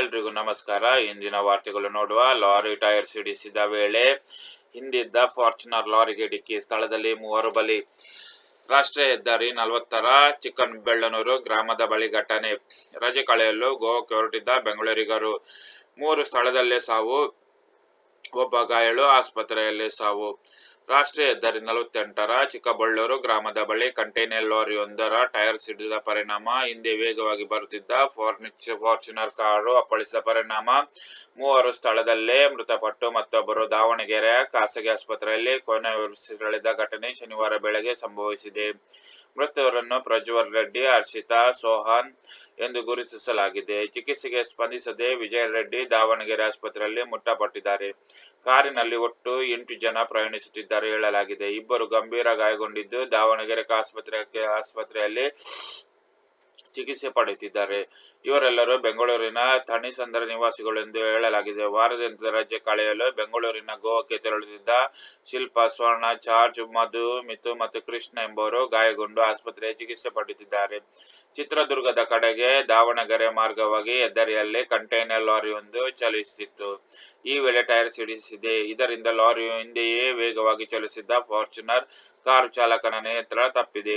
ಎಲ್ರಿಗೂ ನಮಸ್ಕಾರ. ಇಂದಿನ ವಾರ್ತೆಗಳು ನೋಡುವ ಲಾರಿ ಟೈರ್ ಸಿಡಿಸಿದ ವೇಳೆ ಹಿಂದಿದ್ದ ಫಾರ್ಚುನರ್ ಲಾರಿಗೆ ಡಿಕ್ಕಿ ಸ್ಥಳದಲ್ಲಿ ಮೂವರು ಬಲಿ. ರಾಷ್ಟ್ರೀಯ ಹೆದ್ದಾರಿ ನಲವತ್ತರ ಚಿಕ್ಕನ್ ಬೆಳ್ಳನೂರು ಗ್ರಾಮದ ಬಳಿ ಘಟನೆ. ರಜೆ ಕಳೆಯಲು ಗೋವಾಕ್ಕೆ ಹೊರಟಿದ್ದ ಬೆಂಗಳೂರಿಗರು. ಮೂರು ಸ್ಥಳದಲ್ಲೇ ಸಾವು ಒಬ್ಬ ಗಾಯಾಳು ಆಸ್ಪತ್ರೆಯಲ್ಲಿ ಸಾವು. ರಾಷ್ಟ್ರೀಯ ಹೆದ್ದಾರಿ ನಲವತ್ತೆಂಟರ ಚಿಕ್ಕಬಳ್ಳೂರು ಗ್ರಾಮದ ಬಳಿ ಕಂಟೈನರ್ ಲಾರಿಯೊಂದರ ಟೈರ್ ಸಿಡಿದ ಪರಿಣಾಮ, ಹಿಂದೆ ವೇಗವಾಗಿ ಬರುತ್ತಿದ್ದ ಫಾರ್ನಿಚ್, ಫಾರ್ಚುನರ್ ಕಾರು ಅಪ್ಪಳಿಸಿದ ಪರಿಣಾಮ. ಮೂವರು ಸ್ಥಳದಲ್ಲೇ ಮೃತಪಟ್ಟು ಮತ್ತೊಬ್ಬರು ದಾವಣಗೆರೆಯ ಖಾಸಗಿ ಆಸ್ಪತ್ರೆಯಲ್ಲಿ ಕೊನೆಯುಸಿರೆಳೆದ ಘಟನೆ ಶನಿವಾರ ಬೆಳಗ್ಗೆ ಸಂಭವಿಸಿದೆ. ಮೃತವರನ್ನು ಪ್ರಜ್ವಲ್ ರೆಡ್ಡಿ, ಹರ್ಷಿತಾ ಸೋಹಾನ್ ಎಂದು ಗುರುತಿಸಲಾಗಿದೆ. ಚಿಕಿತ್ಸೆಗೆ ಸ್ಪಂದಿಸದೆ ವಿಜಯ ರೆಡ್ಡಿ ದಾವಣಗೆರೆ ಆಸ್ಪತ್ರೆಯಲ್ಲಿ ಮುಟ್ಟಪಟ್ಟಿದ್ದಾರೆ ಕಾರಿನಲ್ಲಿ ಒಟ್ಟು ಎಂಟು ಜನ ಪ್ರಯಾಣಿಸುತ್ತಿದ್ದಾರೆ ಹೇಳಲಾಗಿದೆ. ಇಬ್ಬರು ಗಂಭೀರ ಗಾಯಗೊಂಡಿದ್ದು ದಾವಣಗೆರೆ ಆಸ್ಪತ್ರೆ ಆಸ್ಪತ್ರೆಯಲ್ಲಿ ಚಿಕಿತ್ಸೆ ಪಡೆಯುತ್ತಿದ್ದಾರೆ. ಇವರೆಲ್ಲರೂ ಬೆಂಗಳೂರಿನ ಥಣಿಸಂದ್ರ ನಿವಾಸಿಗಳು ಎಂದು ಹೇಳಲಾಗಿದೆ. ವಾರದಿಂದ ರಜೆ ಕಳೆಯಲು ಬೆಂಗಳೂರಿನ ಗೋವಾಕ್ಕೆ ತೆರಳುತ್ತಿದ್ದ ಶಿಲ್ಪ ಸ್ವರ್ಣ ಜಾರ್ಜ್ ಮಧು ಮಿತು ಮತ್ತು ಕೃಷ್ಣ ಎಂಬುವರು ಗಾಯಗೊಂಡು ಆಸ್ಪತ್ರೆಯ ಚಿಕಿತ್ಸೆ ಪಡೆಯುತ್ತಿದ್ದಾರೆ. ಚಿತ್ರದುರ್ಗದ ಕಡೆಗೆ ದಾವಣಗೆರೆ ಮಾರ್ಗವಾಗಿ ಹೆದ್ದಾರಿಯಲ್ಲಿ ಕಂಟೈನರ್ ಲಾರಿಯೊಂದು ಚಲಿಸುತ್ತಿತ್ತು. ಈ ವೇಳೆ ಟೈರ್ ಸಿಡಿಸಿದೆ. ಇದರಿಂದ ಲಾರಿಯು ಹಿಂದೆಯೇ ವೇಗವಾಗಿ ಚಲಿಸಿದ್ದ ಫಾರ್ಚುನರ್ ಕಾರು ಚಾಲಕನ ನಿಯಂತ್ರಣ ತಪ್ಪಿದೆ.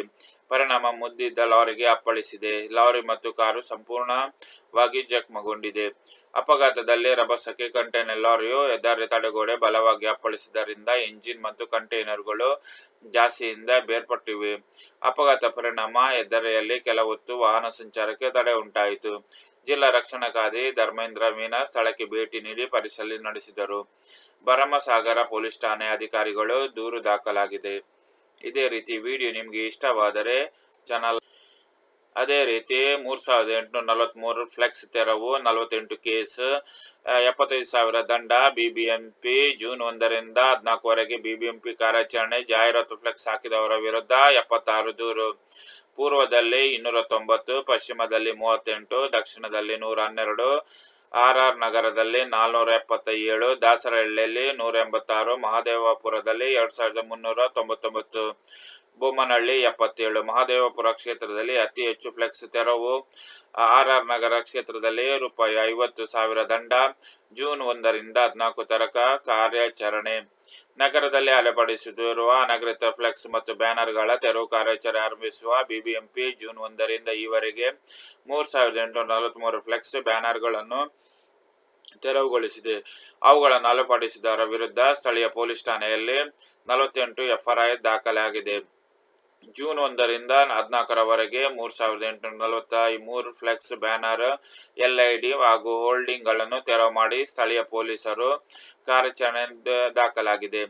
ಪರಿಣಾಮ ಮುದ್ದಿದ್ದ ಲಾರಿಗೆ ಅಪ್ಪಳಿಸಿದೆ. ಲಾರಿ ಮತ್ತು ಕಾರು ಸಂಪೂರ್ಣವಾಗಿ ಜಖಮಗೊಂಡಿದೆ ಅಪಘಾತದಲ್ಲಿ ರಭಸಕ್ಕೆ ಕಂಟೈನರ್ ಲಾರಿಯು ಹೆದ್ದಾರಿ ತಡೆಗೋಡೆ ಬಲವಾಗಿ ಅಪ್ಪಳಿಸಿದ್ದರಿಂದ ಎಂಜಿನ್ ಮತ್ತು ಕಂಟೈನರ್ಗಳು ಜಾಸ್ತಿಯಿಂದ ಬೇರ್ಪಟ್ಟಿವೆ. ಅಪಘಾತ ಪರಿಣಾಮ ಹೆದ್ದಾರಿಯಲ್ಲಿ ಕೆಲವೊತ್ತು ವಾಹನ ಸಂಚಾರಕ್ಕೆ ತಡೆ ಉಂಟಾಯಿತು. ಜಿಲ್ಲಾ ರಕ್ಷಣಾಕಾರಿ ಧರ್ಮೇಂದ್ರ ಮೀನಾ ಸ್ಥಳಕ್ಕೆ ಭೇಟಿ ನೀಡಿ ಪರಿಶೀಲನೆ ನಡೆಸಿದರು. ಭರಮಸಾಗರ ಪೊಲೀಸ್ ಠಾಣೆ ಅಧಿಕಾರಿಗಳು ದೂರು ದಾಖಲಾಗಿದೆ. ಇದೇ ರೀತಿ ವಿಡಿಯೋ ನಿಮಗೆ ಇಷ್ಟವಾದರೆ ಚಾನಲ್ ಅದೇ ರೀತಿ ಮೂರು ಸಾವಿರದ ಎಂಟುನೂರ ನಲವತ್ತ್ಮೂರು ಫ್ಲೆಕ್ಸ್ ತೆರವು, ನಲವತ್ತೆಂಟು ಕೇಸ್ ಎಪ್ಪತ್ತೈದು ಸಾವಿರ ದಂಡ B B M P June ಒಂದರಿಂದ ಹದಿನಾಲ್ಕುವರೆಗೆ ಬಿ ಬಿ ಎಂ ಪಿ ಕಾರ್ಯಾಚರಣೆ, ಜಾಹೀರಾತು ಫ್ಲೆಕ್ಸ್ ಹಾಕಿದವರ ವಿರುದ್ಧ ಎಪ್ಪತ್ತಾರು ದೂರು. ಪೂರ್ವದಲ್ಲಿ ಇನ್ನೂರ ತೊಂಬತ್ತು, ಪಶ್ಚಿಮದಲ್ಲಿ ಮೂವತ್ತೆಂಟು, ದಕ್ಷಿಣದಲ್ಲಿ ನೂರ ಹನ್ನೆರಡು ಆರ್ ಆರ್ ನಗರದಲ್ಲಿ ನಾಲ್ನೂರ ಎಪ್ಪತ್ತ ಏಳು ದಾಸರಹಳ್ಳಿಯಲ್ಲಿ ನೂರ ಎಂಬತ್ತಾರು ಮಹದೇವಪುರದಲ್ಲಿ ಎರಡು ಸಾವಿರದ ಮುನ್ನೂರ ತೊಂಬತ್ತೊಂಬತ್ತು. ಬೊಮ್ಮನಹಳ್ಳಿ ಎಪ್ಪತ್ತೇಳು. ಮಹಾದೇವಪುರ ಕ್ಷೇತ್ರದಲ್ಲಿ ಅತಿ ಹೆಚ್ಚು ಫ್ಲೆಕ್ಸ್ ತೆರವು. ಆರ್ ಆರ್ ನಗರ ಕ್ಷೇತ್ರದಲ್ಲಿ ರೂಪಾಯಿ ಐವತ್ತು ಸಾವಿರ ದಂಡ. ಜೂನ್ ಒಂದರಿಂದ ಹದಿನಾಲ್ಕು ತರಕ ಕಾರ್ಯಾಚರಣೆ. ನಗರದಲ್ಲಿ ಅಲೆಪಡಿಸುತ್ತಿರುವ ನಗರಿತ ಫ್ಲೆಕ್ಸ್ ಮತ್ತು ಬ್ಯಾನರ್ಗಳ ತೆರವು ಕಾರ್ಯಾಚರಣೆ ಆರಂಭಿಸುವ ಬಿಬಿಎಂಪಿ ಜೂನ್ ಒಂದರಿಂದ ಈವರೆಗೆ ಮೂರು ಸಾವಿರದ ಎಂಟುನೂರ ನಲವತ್ತ್ಮೂರು ಫ್ಲೆಕ್ಸ್ ಬ್ಯಾನರ್ಗಳನ್ನು ತೆರವುಗೊಳಿಸಿದೆ. ಅವುಗಳನ್ನು ಅಲೆಪಡಿಸಿದವರ ವಿರುದ್ಧ ಸ್ಥಳೀಯ ಪೊಲೀಸ್ ಠಾಣೆಯಲ್ಲಿ ನಲವತ್ತೆಂಟು ಎಫ್ಐಆರ್ ದಾಖಲಾಗಿದೆ. ಜೂನ್ ಒಂದರಿಂದ ಹದಿನಾಲ್ಕರವರೆಗೆ ಮೂರು ಸಾವಿರದ ಎಂಟುನೂರ ನಲವತ್ತ ಮೂರು flex banner, L E D ಹಾಗೂ ಹೋಲ್ಡಿಂಗ್ಗಳನ್ನು ತೆರವು ಮಾಡಿ ಸ್ಥಳೀಯ ಪೊಲೀಸರು ಕಾರ್ಯಾಚರಣೆ ದಾಖಲಾಗಿದೆ.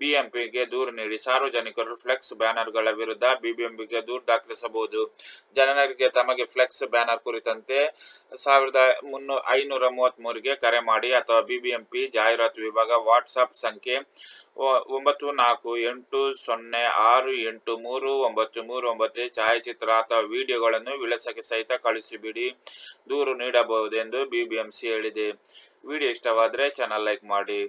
ಬಿಎಂಪಿಗೆ ದೂರು ನೀಡಿ ಸಾರ್ವಜನಿಕರು ಫ್ಲೆಕ್ಸ್ ಬ್ಯಾನರ್ಗಳ ವಿರುದ್ಧ ಬಿಬಿಎಂಪಿಗೆ ದೂರು ದಾಖಲಿಸಬಹುದು. ಜನರಿಗೆ ತಮಗೆ ಫ್ಲೆಕ್ಸ್ ಬ್ಯಾನರ್ ಕುರಿತಂತೆ ಸಾವಿರದ ಮುನ್ನೂ, ಐನೂರ ಮೂವತ್ತ್ಮೂರಿಗೆ ಕರೆ ಮಾಡಿ ಅಥವಾ ಬಿಬಿಎಂಪಿ ಜಾಹೀರಾತು ವಿಭಾಗ ವಾಟ್ಸಪ್ ಸಂಖ್ಯೆ ಒಂಬತ್ತು ನಾಲ್ಕು ಎಂಟು ಸೊನ್ನೆ ಆರು ಎಂಟು ಮೂರು ಒಂಬತ್ತು ಮೂರು ಒಂಬತ್ತು ಛಾಯಾಚಿತ್ರ ಅಥವಾ ವಿಡಿಯೋಗಳನ್ನು ವಿಳಾಸಕ್ಕೆ ಸಹಿತ ಕಳಿಸಿಬಿಡಿ ದೂರು ನೀಡಬಹುದೆಂದು ಬಿಬಿಎಂಸಿ ಹೇಳಿದೆ. ವಿಡಿಯೋ ಇಷ್ಟವಾದರೆ ಚಾನಲ್ ಲೈಕ್ ಮಾಡಿ.